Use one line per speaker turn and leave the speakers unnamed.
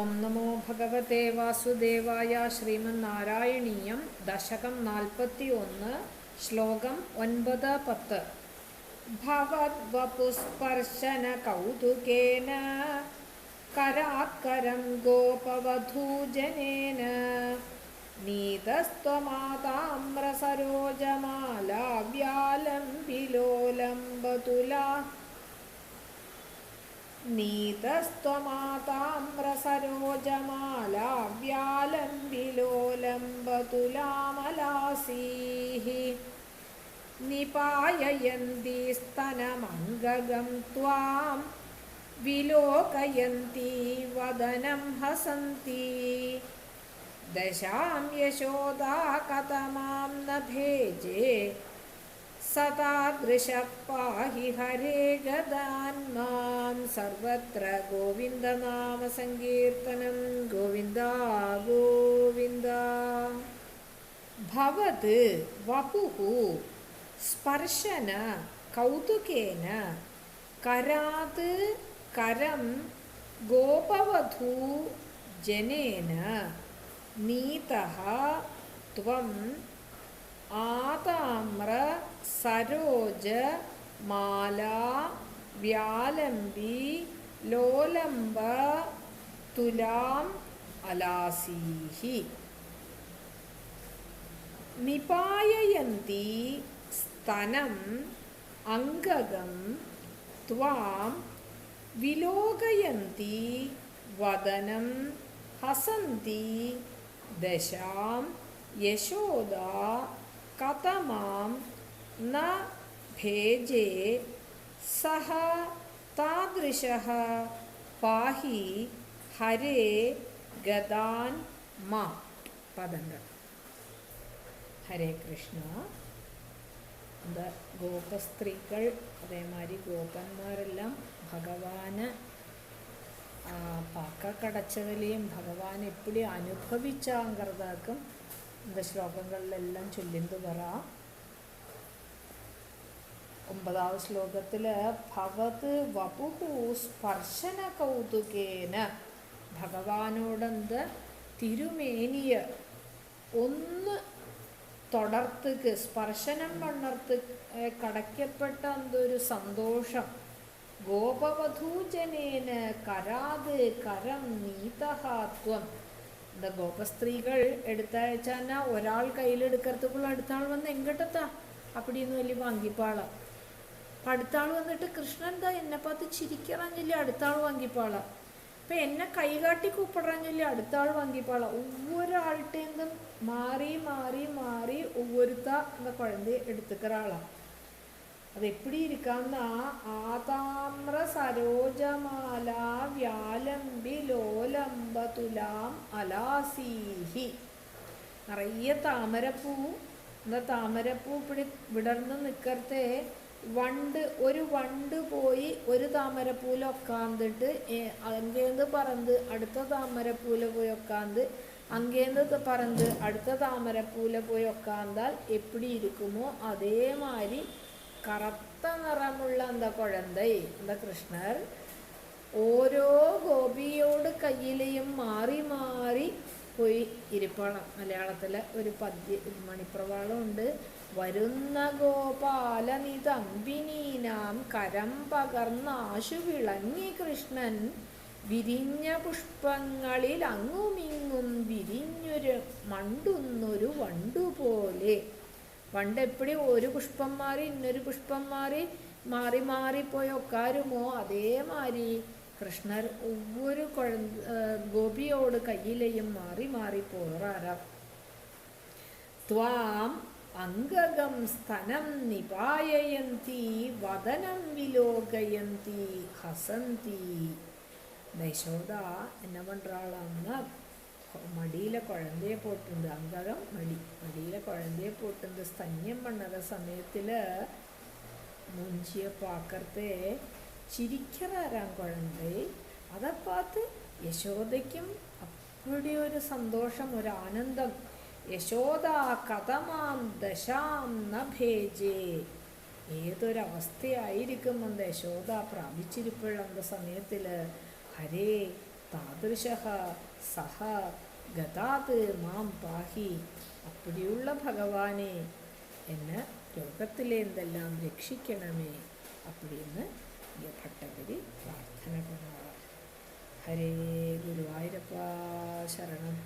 ഓം നമോ ഭഗവതേ വാസുദേവായ ശ്രീമന്നാരായണീയം ദശകം നാൽപ്പത്തി ഒന്ന് ശ്ലോകം ഒൻപത് പത്ത്. ഭവദ്വപുസ്പർശന കൗതുകേന കരാക്കരം ഗോപവധൂജനേന നീതസ്ത്വമാതാമ്രസരോജമാലാവ്യാലംബിലോലംബതുലാ. नीतस्त्वमाताम्रसरोजमालाव्यालम्बिलोलम्बतुलामलासीः निपाययन्ती स्तनमङ्गगं त्वां विलोकयन्ती वदनं हसन्ती दशां यशोदा कथमां न भेजे സതാദൃശ പാഹി ഹരേ ഗതാൻ മാം. സർവത്ര ഗോവിന്ദനാമ സങ്കീർത്തനം ഗോവിന്ദ ഗോവിന്ദ. ഭവത് വപുഹു സ്പർശന കൗതുകേന. കരാത് കരം ഗോപവധൂ ജനേന. നീത ത്വം ആതാമ്ര സരോജ മാല വ്യാലംബി ലോലംബ തുലാം അലാസീഹി. നിപായയന്തി സ്തനം അംഗകം ത്വാം. വിലോകയന്തി വദനം ഹസന്തി ദശാം. യശോദ കഥമാം न भेजे सः तादृशः पाहि हरे गदान् मा പദങ്ങൾ. ഹരേ കൃഷ്ണ. എന്താ ഗോപസ്ത്രീകൾ അതേമാതിരി ഗോപന്മാരെല്ലാം ഭഗവാന് പക്ക കടച്ചതിലെയും ഭഗവാൻ എപ്പോഴും അനുഭവിച്ചാങ്കർതാക്കും ശ്ലോകങ്ങളിലെല്ലാം ചൊല്ലിന്ത് പറ. ഒമ്പതാം ശ്ലോകത്തിൽ ഭവത് വപുഹു സ്പർശന കൗതുകേന ഭഗവാനോടെന്ത് തിരുമേനിയ ഒന്ന് തുടർത്തുക്ക് സ്പർശനം പണർത്ത് കടയ്ക്കപ്പെട്ട എന്തൊരു സന്തോഷം. ഗോപവധൂജനേന കരാത് കരം നീതഹാത്വം. இந்த ഗോപസ്ത്രീകൾ എടുത്തയച്ചാൽ ഒരാൾ കയ്യിലെടുക്കത്തുക്കുള്ള അടുത്ത ആൾ വന്ന് എങ്കട്ടത്താ? അപ്പടിന്ന് വലിയ വാങ്കിപ്പാള അപ്പം അടുത്ത വന്നിട്ട് കൃഷ്ണൻ എന്താ എന്നെ പാത്ത് ചിരിക്കറഞ്ഞില്ല അടുത്താൾ ആൾ വാങ്കിപ്പാള അപ്പം എന്നെ കൈകാട്ടി കൂപ്പിടാഞ്ഞില്ല അടുത്താൾ ആൾ ഒവ്വൊരാളുടെ ഒവ്വൊരാൾട്ടേന്നും മാറി മാറി മാറി ഒവ്വൊരുത്ത എന്താ കുഴന്തയെ എടുത്തുക്കറാളാണ് அது எப்படி இருக்கான்னா ആതാമ്ര സരോജമാല വ്യാലംബി ലോലംബ തുലാം അലാസീഹി നിറയെ താമരപ്പൂ എന്താ താമരപ്പൂ ഇപ്പിടി വിടർന്ന് നിൽക്കത്തെ വണ്ട് ഒരു വണ്ട് പോയി ഒരു താമരപ്പൂല ഒക്കാന്നിട്ട് അങ്ങേന്ന് പറന്ന് അടുത്ത താമരപ്പൂല പോയി ഒക്കാന്ത് അങ്ങേന്ന് പറന്ന് അടുത്ത താമരപ്പൂല പോയി ഒക്കാന്താൽ എപ്പിടി ഇരിക്കുമോ അതേമാതിരി കറുത്ത നിറമുള്ള എന്താ കുഴന്തൈ? എന്താ കൃഷ്ണർ ഓരോ ഗോപിയോട് കയ്യിലെയും മാറി മാറി പോയി ഇരിപ്പണം. മലയാളത്തിലെ ഒരു പദ്യ മണിപ്രവാളമുണ്ട്. വരുന്ന ഗോപാലനിതമ്പിനീനാം കരം പകർന്നാശു വിളങ്ങി കൃഷ്ണൻ. വിരിഞ്ഞ പുഷ്പങ്ങളിൽ അങ്ങുമിങ്ങും വിരിഞ്ഞൊരു മണ്ടുന്നൊരു വണ്ടുപോലെ. പണ്ട് എപ്പോഴും ഒരു പുഷ്പം മാറി ഇന്നൊരു പുഷ്പം മാറി മാറി പോയ ഒക്കാരുമോ? അതേമാതിരി കൃഷ്ണർ ഒവ്വൊരു കുഴ ഗോപിയോട് കയ്യിലെയും മാറി മാറി പോറാറാം ത്വാം അംഗകം സ്തനം നിപായയന്തി വദനം വിലോകയന്തി ഹസന്തി. യശോദ എന്നെ പണ്ടാളാണ് மடியில் കുഴന്തയെ പോട്ടുണ്ട്. അങ്കകം മടി. மடியில் കുഴന്തയെ പോട്ടുണ്ട്. സ്തന്യം പണ്ണത சமயத்தில் മുഞ്ചിയ പാക്കർത്തെ ചിരിക്കറാരാം കുഴന്തേ? അതെ പാത്ത് യശോദയ്ക്കും അപ്പടി ഒരു സന്തോഷം ഒരു ആനന്ദം. യശോദ കഥമാം ദശാം ന ഭേജേ. ഏതൊരവസ്ഥയായിരിക്കും അന്ത യശോദ പ്രാപിച്ചിരിപ്പോഴ സമയത്തിൽ ഹരേ താദൃശ സഹ ഗതാത് മാം പാഹി അപ്പടിയുള്ള ഭഗവാനെ എന്നെ ലോകത്തിലെ എന്തെല്ലാം രക്ഷിക്കണമേ? അപ്പടിയെന്ന് ഭട്ടപതി പ്രാർത്ഥന കൊണ്ടാണ് ഹരേ ഗുരുവായൂരപ്പ ശരണം.